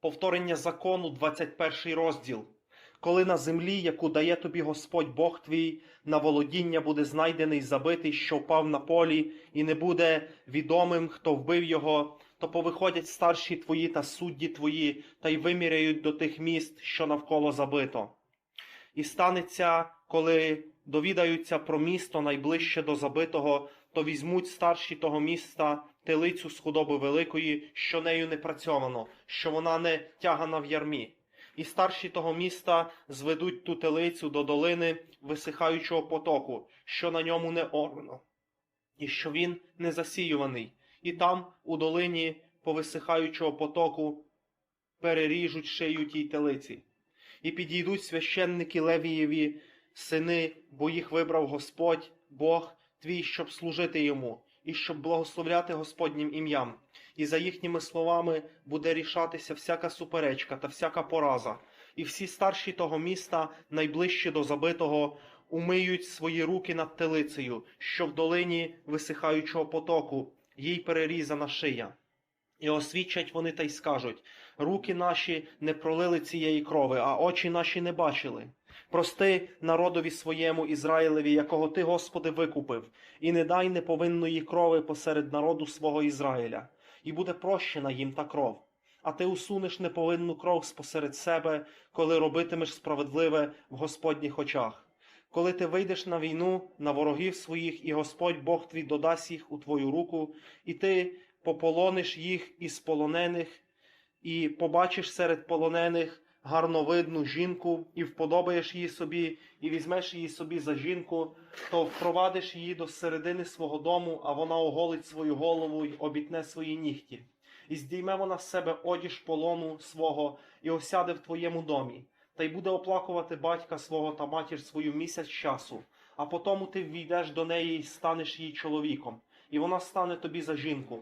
Повторення закону, 21 розділ. Коли на землі, яку дає тобі Господь Бог твій, на володіння буде знайдений забитий, що впав на полі, і не буде відомим, хто вбив його, то повиходять старші твої та судді твої, та й виміряють до тих міст, що навколо забито. І станеться, коли довідаються про місто найближче до забитого, то візьмуть старші того міста телицю з худоби великої, що нею не працьовано, що вона не тягана в ярмі. І старші того міста зведуть ту телицю до долини висихаючого потоку, що на ньому не орно, і що він не засіюваний, і там, у долині повисихаючого потоку, переріжуть шию тій телиці. І підійдуть священники Левієві, сини, бо їх вибрав Господь, Бог твій, щоб служити йому, і щоб благословляти Господнім ім'ям. І за їхніми словами буде рішатися всяка суперечка та всяка пораза. І всі старші того міста, найближчі до забитого, умиють свої руки над телицею, що в долині висихаючого потоку, їй перерізана шия. І освічать вони та й скажуть: руки наші не пролили цієї крови, а очі наші не бачили. Прости народові своєму Ізраїлеві, якого ти, Господи, викупив, і не дай неповинної крови посеред народу свого Ізраїля, і буде прощена їм та кров. А ти усунеш неповинну кров спосеред себе, коли робитимеш справедливе в Господніх очах. Коли ти вийдеш на війну на ворогів своїх, і Господь Бог твій додасть їх у твою руку, і ти пополониш їх із полонених, і побачиш серед полонених гарновидну жінку, і вподобаєш її собі, і візьмеш її собі за жінку, то впровадиш її до середини свого дому, а вона оголить свою голову й обітне свої нігті. І здійме вона з себе одіж полону свого і осяде в твоєму домі, та й буде оплакувати батька свого та матір свою місяць часу, а потому ти ввійдеш до неї і станеш її чоловіком, і вона стане тобі за жінку.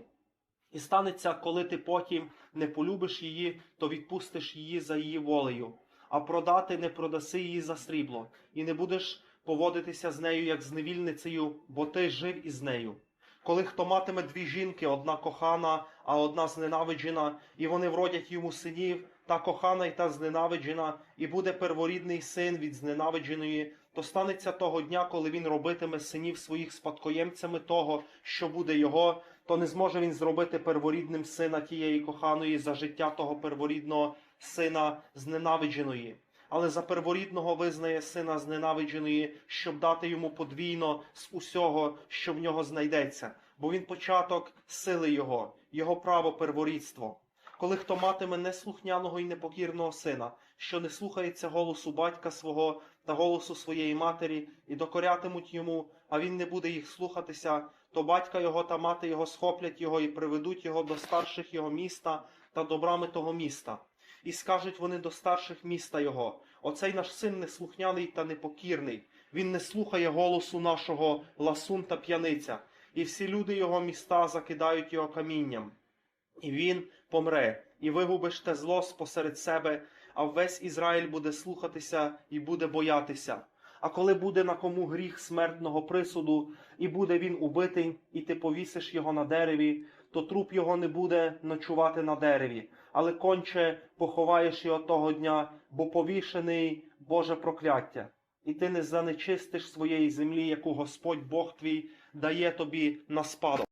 І станеться, коли ти потім не полюбиш її, то відпустиш її за її волею, а продати не продаси її за срібло, і не будеш поводитися з нею як з невільницею, бо ти жив із нею. Коли хто матиме дві жінки, одна кохана, а одна зненавиджена, і вони вродять йому синів, та кохана й та зненавиджена, і буде перворідний син від зненавидженої, то станеться того дня, коли він робитиме синів своїх спадкоємцями того, що буде його, то не зможе він зробити перворідним сина тієї коханої за життя того перворідного сина зненавидженої. Але за перворідного визнає сина зненавидженої, щоб дати йому подвійно з усього, що в нього знайдеться, бо він початок сили його, його право перворідство. Коли хто матиме неслухняного і непокірного сина, що не слухається голосу батька свого та голосу своєї матері, і докорятимуть йому, а він не буде їх слухатися, то батька його та мати його схоплять його і приведуть його до старших його міста та до брами того міста. І скажуть вони до старших міста його: Оцей наш син неслухняний та непокірний. Він не слухає голосу нашого ласун та п'яниця, і всі люди його міста закидають його камінням. І він помре, і вигубиш те зло спосеред себе, а весь Ізраїль буде слухатися і буде боятися. А коли буде на кому гріх смертного присуду, і буде він убитий, і ти повісиш його на дереві, то труп його не буде ночувати на дереві, але конче поховаєш його того дня, бо повішений Боже прокляття. І ти не занечистиш своєї землі, яку Господь Бог твій дає тобі на спадок.